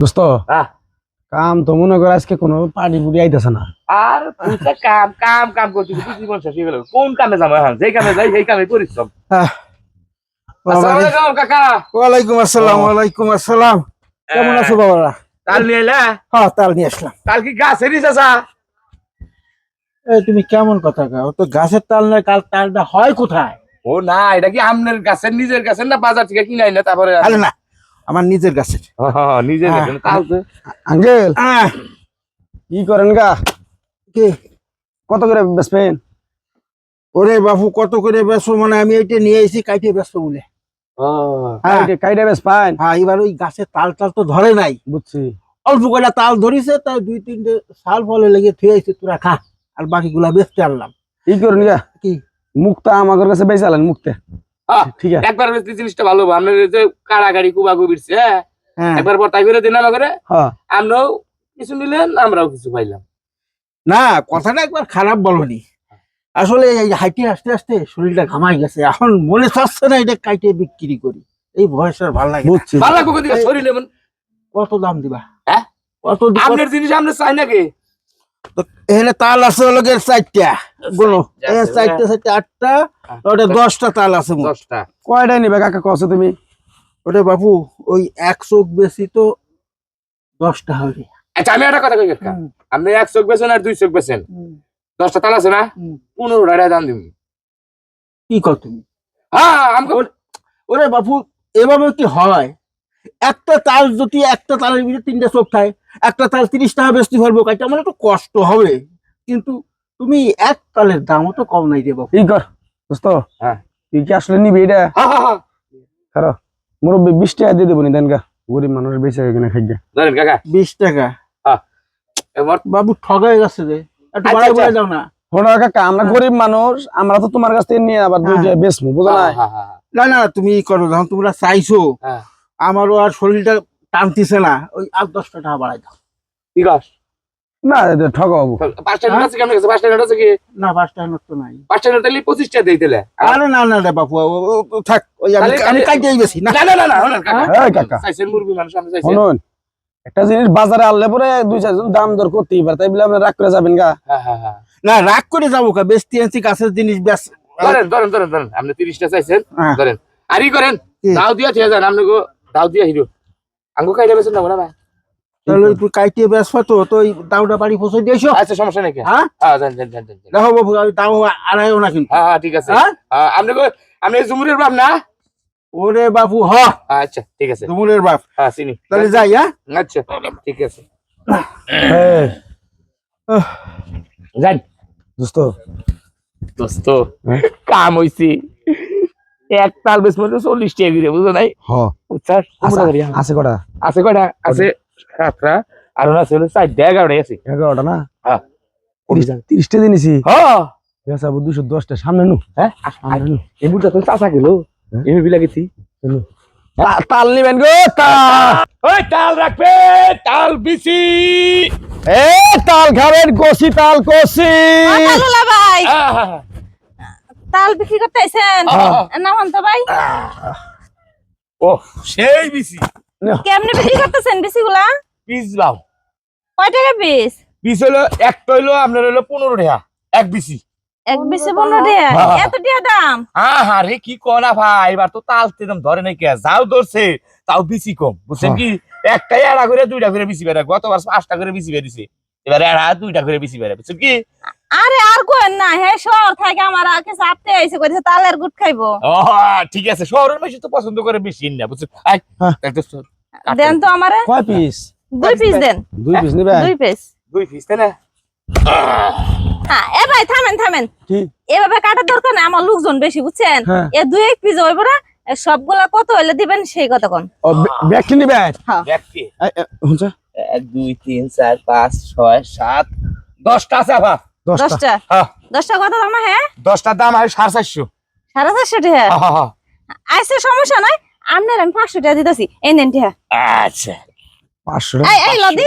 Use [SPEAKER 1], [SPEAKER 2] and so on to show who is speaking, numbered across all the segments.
[SPEAKER 1] দোস্ত কাম তো মনে কর আজকে কোনো পানি পুটি আইতেছে না।
[SPEAKER 2] আর তুই তো কাম কাম কাম করছিস তুই জীবন শেষ হয়ে গেল। কোন কামে যাব এখন? যেই কামে যাই সেই কামে পরিশ্রম। আসসালামু কাকা।
[SPEAKER 3] ওয়ালাইকুম আসসালাম ওয়ালাইকুম আসসালাম। কেমন আছো বাবারা?
[SPEAKER 2] তাল নিয়ে এলা?
[SPEAKER 3] হ্যাঁ তাল নিয়ে আসলাম।
[SPEAKER 2] তাল কি গাছেরই চাষা
[SPEAKER 3] এই তুমি কেমন কথা কও? তো গাছের তাল নয় কাল তালটা হয় কোথায়?
[SPEAKER 2] ও না এটা কি আমনের গাছের নিজের গাছের না বাজার থেকে কিনে আইনা তারপরে
[SPEAKER 3] না আমার নিজের গাছের
[SPEAKER 2] হ, হ, হ, নিজের
[SPEAKER 3] হ্যাঁ।
[SPEAKER 1] আঙ্কেল। কি করেন গা?
[SPEAKER 3] কি?
[SPEAKER 1] কত করে বেচবেন?
[SPEAKER 3] ওরে বাবু কত করে বেসো মানে আমি এটা নিয়ে এসেছি কাইটে ব্যস্ত বলে। হ্যাঁ
[SPEAKER 1] কাইটে বেচ
[SPEAKER 3] হ্যাঁ এবার ওই গাছের তাল টাল তো ধরে নাই।
[SPEAKER 1] বুঝছি।
[SPEAKER 3] অল্প কয়টা তাল ধরিছে তাই দুই তিনটে শাল ফলে লেগে থুয়ে আইছে তোরা খা। আর বাকিগুলা বেচতে আনলাম।
[SPEAKER 1] কি করেন গা?
[SPEAKER 3] কি?
[SPEAKER 1] মুক্তা আমার কাছে বেচালেন মুক্তে ঠিক আছে।
[SPEAKER 2] একবার বেশি জিনিসটা ভালো হবে। আপনার এই যে কাড়াকাড়ি কুবা কুবিরছে হ্যাঁ?
[SPEAKER 3] হ্যাঁ।
[SPEAKER 2] একবার পর তাই করে দিন আমাকে
[SPEAKER 1] হ্যাঁ।
[SPEAKER 2] আমরাও কিছু নিলেন আমরাও কিছু পাইলাম।
[SPEAKER 3] না কথাটা একবার খারাপ বলনি। আসলে এই হাইটে আসতে আসতে শরীরটা ঘামাই গেছে। এখন মনে চাচ্ছে না এটা কাইটে বিক্রি করি। এই বয়স আর ভালো লাগে
[SPEAKER 2] ভালো দিকে শরীর
[SPEAKER 3] কত দাম দিবা?
[SPEAKER 2] হ্যাঁ?
[SPEAKER 3] কত
[SPEAKER 2] আপনার জিনিস আমরা চাই নাকি?
[SPEAKER 3] এখানে তাল আছে লোকের চারটা। গুলো চারটা চারটা আটটা ওটা দশটা তাল আছে
[SPEAKER 2] দশটা।
[SPEAKER 1] কয়টা নিবে কাকা কছো তুমি?
[SPEAKER 3] ওটা বাবু ওই এক চোখ বেশি তো দশটা হবে।
[SPEAKER 2] আচ্ছা আমি একটা কথা কই কাকা? আপনি এক চোখ বেছেন আর দুই চোখ বেছেন। দশটা তাল আছে না?
[SPEAKER 3] হুম।
[SPEAKER 2] পনেরো টাকা দাম দিবি
[SPEAKER 3] কি কর তুমি?
[SPEAKER 2] হ্যাঁ আমাকে
[SPEAKER 3] ওরে বাবু এভাবে কি হয়? একটা তাল যদি একটা তালের ভিতরে তিনটা চোখ থাকে একটা তাল তিরিশ টাকা বেশি পারব কাইটা আমার একটু কষ্ট হবে। কিন্তু তুমি এক তালের দামও তো কম নাই বাবু
[SPEAKER 1] কি কর দোস্ত
[SPEAKER 2] হ্যাঁ।
[SPEAKER 1] তুই কি আসলে নিবি এটা
[SPEAKER 2] হ্যাঁ হ্যাঁ হ্যাঁ
[SPEAKER 1] খারো মুরব্বী বিশ টাকা দিয়ে দেবো নি দেন গা। গরিব মানুষ বেঁচে কিনা খাই গা
[SPEAKER 2] কাকা।
[SPEAKER 3] বিশ টাকা।
[SPEAKER 2] এবার
[SPEAKER 3] বাবু ঠগাই গেছে রে। একটু
[SPEAKER 2] আচ্ছা,
[SPEAKER 3] বাড়াই
[SPEAKER 2] আচ্ছা।
[SPEAKER 3] বাড়াই যাও না।
[SPEAKER 1] হলো কাকা আমরা গরিব মানুষ আমরা তো তোমার কাছ থেকে নিয়ে আবার দুইটা বেচবো বুঝো না
[SPEAKER 2] হ্যাঁ, হ্যাঁ, হ্যাঁ,
[SPEAKER 3] না না তুমি ই করো যখন তোমরা চাইছো
[SPEAKER 2] হ্যাঁ।
[SPEAKER 3] আমারও আর শরীরটা টানতিছে না ওই আর দশটা টাকা বাড়াই দাও।
[SPEAKER 2] আছে
[SPEAKER 1] না ঠকাবো।
[SPEAKER 2] আছে কেমন গেছে? আছে কি?
[SPEAKER 3] না নোট তো নাই।
[SPEAKER 2] পাঁচটা নোট তাহলে পঁচিশটা দিই তাহলে
[SPEAKER 3] আরে না না রে বাপু ও- ও- ও থাক ওই আমি আমি
[SPEAKER 2] তাহলে-
[SPEAKER 3] বেশি না।
[SPEAKER 2] না না না না কাকা। চাইছেন মুরগি মানুষ আপনি চাইছেন
[SPEAKER 1] শুনুন একটা জিনিস বাজারে আনলে পরে দুই চারজন দাম দর করতেই পারে তাই বলে আপনি রাগ করে যাবেন গা।
[SPEAKER 2] হ্যাঁ হ্যাঁ হ্যাঁ।
[SPEAKER 3] না রাগ করে যাব কা আনছি কাছের জিনিস
[SPEAKER 2] ধরেন ধরেন ধরেন ধরেন আপনি তিরিশটা চাইছেন
[SPEAKER 3] হ্যাঁ।
[SPEAKER 2] ধরেন। আর ই করেন দাও দিয়া ঠিক আছে আপনি দাও দিয়া হিরো। আঙ্গু খাইতে বেছেন না ভাই
[SPEAKER 3] তাহলে একটু কাইতে বেশ তো তো ওই বাড়ি পৌঁছে দিয়েছ?
[SPEAKER 2] আচ্ছা সমস্যা নেই
[SPEAKER 3] হ্যাঁ?
[SPEAKER 2] হ্যাঁ জান জান জান জান জান।
[SPEAKER 3] দেখো বাবু আমি দাও আড়াইও না কিন্তু।
[SPEAKER 2] হ্যাঁ হ্যাঁ ঠিক আছে।
[SPEAKER 3] হ্যাঁ?
[SPEAKER 2] হ্যাঁ, আপনি গো আপনি জুমুরের বাপ না?
[SPEAKER 3] ওরে বাবু হ।
[SPEAKER 2] আচ্ছা ঠিক আছে।
[SPEAKER 3] বাপ।
[SPEAKER 2] হ্যাঁ চিনি।
[SPEAKER 3] তাহলে যাই হ্যাঁ?
[SPEAKER 2] আচ্ছা ঠিক আছে।
[SPEAKER 1] এই,
[SPEAKER 2] যান
[SPEAKER 1] দোস্ত।
[SPEAKER 2] দোস্ত? কাম হইছি। এক তাল বেশ মনে চল্লিশ টাকা করে বুঝো নাই?
[SPEAKER 1] হ।
[SPEAKER 2] বুঝছাস
[SPEAKER 1] আছে- আছে কটা?
[SPEAKER 2] আছে কয়টা? আছে সাতটা আর ওরা আছে হলো চারটা এগারোটা আছে।
[SPEAKER 1] এগারোটা না?
[SPEAKER 2] হ্যাঁ।
[SPEAKER 1] তিরিশ- তিরিশটা দিনছি
[SPEAKER 2] হ্যাঁ
[SPEAKER 1] দুশো দশটা সামনে নু।
[SPEAKER 2] হ্যাঁ?
[SPEAKER 1] নু।
[SPEAKER 2] এমুটা তো চাষা গেল? এমনি বিলা গেছি
[SPEAKER 1] তা- তাল নিবেন গো
[SPEAKER 2] ওই তাল রাখবে তাল বিসি
[SPEAKER 1] এ তাল খাবেন কষি তাল কষি।
[SPEAKER 4] ভাই। তাল বিক্রি করতে আইছেন
[SPEAKER 2] হ্যাঁ।
[SPEAKER 4] নামান তো ভাই
[SPEAKER 2] ও সেই বিসি
[SPEAKER 4] কেমনে বিক্রি করতেছেনগুলা
[SPEAKER 2] পিস লাও
[SPEAKER 4] কয় টাকা পিস?
[SPEAKER 2] পিস হলো হইল আপনার হলো পনেরো টাকা এক বিসি
[SPEAKER 4] এক বিশে পনেরো টাকা?
[SPEAKER 2] হ্যাঁ।
[SPEAKER 4] এত টাকা দাম?
[SPEAKER 2] হ্যাঁ হ্যাঁ রে কি কনা ভাই? এবার তো তাল তেরম ধরে নাই কে যাও ধরছে তাও বিসি কম। বুঝছেন কি? একটাই এড়া করে দুইটা করে বিসি বেড়া গতবার পাঁচটা করে বিসি বেরিয়েছে এবার এড়া দুইটা করে বিসি বেড়া বুঝছেন কি?
[SPEAKER 4] আরে আর কোয়েন না হ্যাঁ শহর থাকে আমার আগে চাপতে আইছে কইছে তালের গুট খাইবো।
[SPEAKER 2] ও ঠিক আছে শহরের বেশি তো পছন্দ করে বেশি না বুঝছেন আই
[SPEAKER 1] হ্যাঁ।
[SPEAKER 2] দেখ তো শোন, কাটুন।
[SPEAKER 4] দেন তো আমারে।
[SPEAKER 1] কয় পিস?
[SPEAKER 4] দুই পিস দেন।
[SPEAKER 1] দুই পিস নিবেন
[SPEAKER 4] দুই পিস।
[SPEAKER 2] দুই পিস তাই না?
[SPEAKER 4] হ্যাঁ এ ভাই থামেন থামেন। এভাবে কাটার দরকার নাই আমার লোকজন বেশি বুঝছেন?
[SPEAKER 1] হ্যাঁ।
[SPEAKER 4] এ দুই এক পিস হইব না সবগুলা কত হইলে দিবেন সেই কথা কোন।
[SPEAKER 1] ও নিবেন
[SPEAKER 2] দুই তিন চার পাঁচ ছয় সাত দশটা আছে আবার।
[SPEAKER 1] দশটা।
[SPEAKER 4] দশটা?
[SPEAKER 2] হ্যাঁ।
[SPEAKER 4] কত দাম হ্যাঁ
[SPEAKER 2] দশটার দাম হয় সাড়ে চারশো।
[SPEAKER 4] সাড়ে চারশো টাকা
[SPEAKER 2] হ্যাঁ, হ্যাঁ,
[SPEAKER 4] সমস্যা নাই আপনার আমি পাঁচশো টাকা দিতেছি এই নেন টাকা
[SPEAKER 2] আচ্ছা।
[SPEAKER 1] পাঁচশো।
[SPEAKER 4] এই লদি।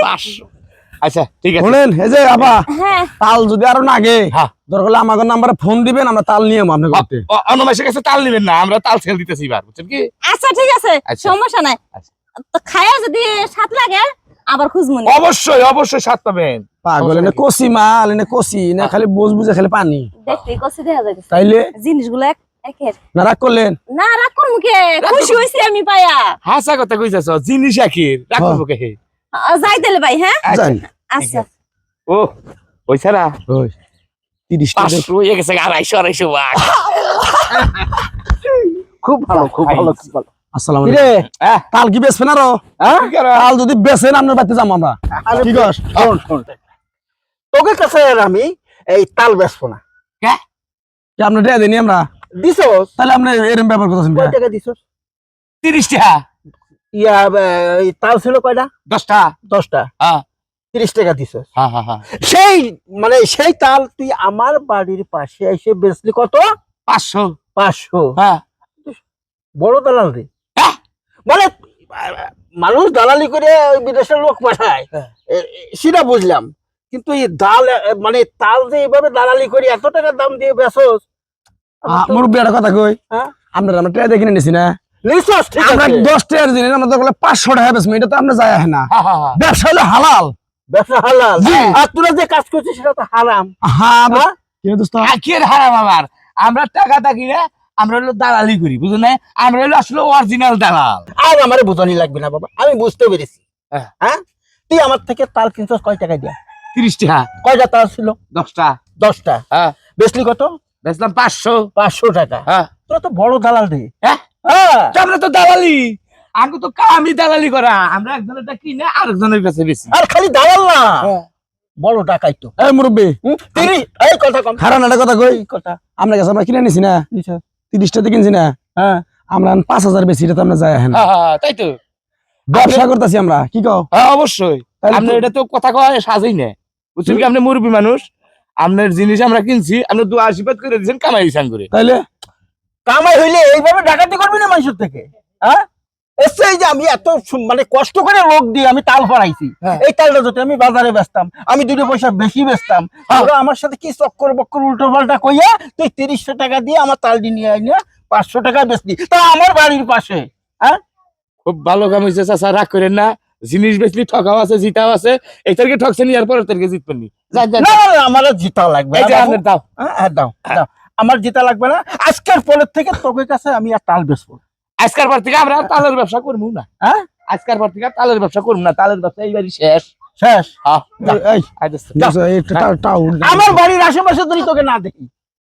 [SPEAKER 2] আচ্ছা ঠিক আছে।
[SPEAKER 1] শুনেন এই যে আবা
[SPEAKER 4] হ্যাঁ।
[SPEAKER 1] তাল যদি আরও না আগে
[SPEAKER 2] হ্যাঁ।
[SPEAKER 1] দরকার হলে আমাদের নাম্বারে ফোন দিবেন আমরা তাল নিয়ে আপনার করতে।
[SPEAKER 2] অনমাসের কাছে তাল নেবেন না আমরা তাল ছেড়ে দিতেছি এবার বুঝছেন কি?
[SPEAKER 4] আচ্ছা ঠিক আছে
[SPEAKER 2] আচ্ছা।
[SPEAKER 4] সমস্যা নাই।
[SPEAKER 2] আচ্ছা।
[SPEAKER 4] খায়া যদি সাত লাগে আবার খুঁজমুনি
[SPEAKER 2] অবশ্যই অবশ্যই স্বাদ পাবেন।
[SPEAKER 1] পাগল এনে কষি মাল এনে কষি না খালি বুঝ বুঝে খালি পানি।
[SPEAKER 4] দেখতে কষে দেখা যাইতেছে।
[SPEAKER 1] তাইলে?
[SPEAKER 4] জিনিসগুলো এক একের।
[SPEAKER 1] না রাগ করলেন?
[SPEAKER 4] না রাগ করব কে? খুশি হয়েছি আমি পাইয়া
[SPEAKER 2] হাসা কথা কইতাছ জিনিস একের রাখব কে?
[SPEAKER 4] আহ, যাই তাহলে ভাই হ্যাঁ?
[SPEAKER 1] জানি
[SPEAKER 4] আচ্ছা।
[SPEAKER 2] ও ওই ছাড়া?
[SPEAKER 1] ওই তিরিশ
[SPEAKER 2] পাঁচশো হয়ে আড়াইশো আড়াইশো
[SPEAKER 3] খুব ভালো খুব ভালো খুব ভালো।
[SPEAKER 1] আসসালাম তাল কি বেচবেন আরও?
[SPEAKER 3] হ্যাঁ?
[SPEAKER 1] তাল যদি বেচেন আপনার বাড়িতে যাব আমরা। কি কস?
[SPEAKER 3] তোকে কাছে আমি এই তাল বেসবো না।
[SPEAKER 1] কি? আপনার টাকা দিনি আমরা?
[SPEAKER 3] দিছস
[SPEAKER 1] তাহলে আপনি এরকম ব্যাপার
[SPEAKER 3] কয় টাকা দিছস
[SPEAKER 2] তিরিশ টাকা।
[SPEAKER 3] ইয়া তাল ছিল কয়টা?
[SPEAKER 2] হ্যাঁ।
[SPEAKER 3] টাকা দিছস
[SPEAKER 2] হ্যাঁ।
[SPEAKER 3] সেই মানে সেই তাল তুই আমার বাড়ির পাশে এসে বেচলি কত?
[SPEAKER 2] পাঁচশো।
[SPEAKER 3] পাঁচশো।
[SPEAKER 2] হ্যাঁ।
[SPEAKER 3] বড় দালাল রে। মানুষ দালালি করে ওই বিদেশের লোক পাঠায়।
[SPEAKER 2] হ্যাঁ।
[SPEAKER 3] সেটা বুঝলাম। কিন্তু এই আহ, মানে তাল যে এইভাবে দালালি করে এত টাকা দাম দিয়ে বেচস
[SPEAKER 1] মুরব্বী একটা কথা কই।
[SPEAKER 3] হ্যাঁ?
[SPEAKER 1] আপনার আমরা দেখে নিছি না। আমরা দশ টাকার জিনিস আমরা তো পাঁচশো টাকা বেচবো এটা তো আপনার যায় না।
[SPEAKER 2] হ্যাঁ
[SPEAKER 1] ব্যবসা হলো হালাল।
[SPEAKER 3] ব্যবসা হালাল। আর তোরা যে কাজ করছিস সেটা তো হারাম।
[SPEAKER 1] হ্যাঁ
[SPEAKER 2] আমরা টাকা থাকি না আমরা হলো দালালি করি বুঝো না আমরা হলো আসলে অরিজিনাল দালাল।
[SPEAKER 3] আর আমার বোঝানি লাগবে না বাবা আমি বুঝতে পেরেছি।
[SPEAKER 2] হ্যাঁ।
[SPEAKER 3] হ্যাঁ? তুই আমার থেকে তাল কিনছস কয় টাকা দিয়া?
[SPEAKER 2] তিরিশ টাকা।
[SPEAKER 3] কয়টা তাল ছিল?
[SPEAKER 2] দশটা।
[SPEAKER 3] দশটা।
[SPEAKER 2] হ্যাঁ।
[SPEAKER 3] বেচলি কত?
[SPEAKER 2] বেচলাম পাঁচশো।
[SPEAKER 3] পাঁচশো টাকা।
[SPEAKER 2] হ্যাঁ।
[SPEAKER 3] তোরা তো বড় দালাল রে।
[SPEAKER 2] হ্যাঁ?
[SPEAKER 3] হ্যাঁ।
[SPEAKER 2] তো আমরা তো দালালি। আমি তো কামি দালালি করা। আমরা একজনেরটা কিনে আরেকজনের কাছে বেশি
[SPEAKER 3] আর খালি দালাল না। বড় টাকাই তো।
[SPEAKER 1] এই মুরব্বী।
[SPEAKER 3] তিরিশ এই কথা কম।
[SPEAKER 1] খারাপ কথা কই?
[SPEAKER 3] কথা।
[SPEAKER 1] আপনার কাছে আমরা কিনে নিছি না। তিরিশ টাকা কিনছি না।
[SPEAKER 3] হ্যাঁ।
[SPEAKER 1] আমরা পাঁচ হাজার বেশি এটা তো আমরা যাই
[SPEAKER 2] হ্যাঁ, হ্যাঁ, তাই তো।
[SPEAKER 1] ব্যবসা করতেছি আমরা কি কও?
[SPEAKER 2] হ্যাঁ অবশ্যই। আপনার এটা তো কথা কয় সাজেই না। বুঝছেন কি? আপনি মুরব্বী মানুষ আপনার জিনিস আমরা কিনছি আপনি দু আশীর্বাদ করে দিয়েছেন কামাই ইসান করে
[SPEAKER 1] তাইলে
[SPEAKER 3] কামাই হইলে এইভাবে ডাকাতি করবি না মানুষের থেকে হ্যাঁ? এই যে আমি এত মানে কষ্ট করে লোক দিয়ে আমি তাল ফরাইছি
[SPEAKER 2] হ্যাঁ।
[SPEAKER 3] এই তালটা যদি আমি বাজারে বেচতাম আমি দুটো পয়সা বেশি বেচতাম
[SPEAKER 2] হ্যাঁ।
[SPEAKER 3] ওরা আমার সাথে কি চক্কর বক্কর উল্টো পাল্টা কইয়া তুই তিরিশশো টাকা দিয়ে আমার তালটি নিয়ে আইনে পাঁচশো টাকা বেচলি তা আমার বাড়ির পাশে
[SPEAKER 2] খুব ভালো কাম হয়েছে চাচা রাগ করেন না। জিনিস বেচলি ঠকাও আছে জিতাও আছে। এই তারিখে ঠকছেন ইয়ার পরের তারিখে জিতবেন নি।
[SPEAKER 3] আমার জিতা লাগবে
[SPEAKER 2] দাও।
[SPEAKER 3] হ্যাঁ, হ্যাঁ, দাও দাও। আমার জিতা লাগবে না। আজকের পরের থেকে তোকে কাছে আমি আর তাল বেচবো
[SPEAKER 2] আজকার পর থেকে আমরা তালের ব্যবসা করব না
[SPEAKER 3] হ্যাঁ?
[SPEAKER 2] আজকার পর থেকে তালের ব্যবসা করব না তালের ব্যবসা এইবারই শেষ।
[SPEAKER 3] শেষ?
[SPEAKER 2] হ্যাঁ
[SPEAKER 1] টাউন
[SPEAKER 3] আমার বাড়ির আশেপাশে যদি তোকে না দেখি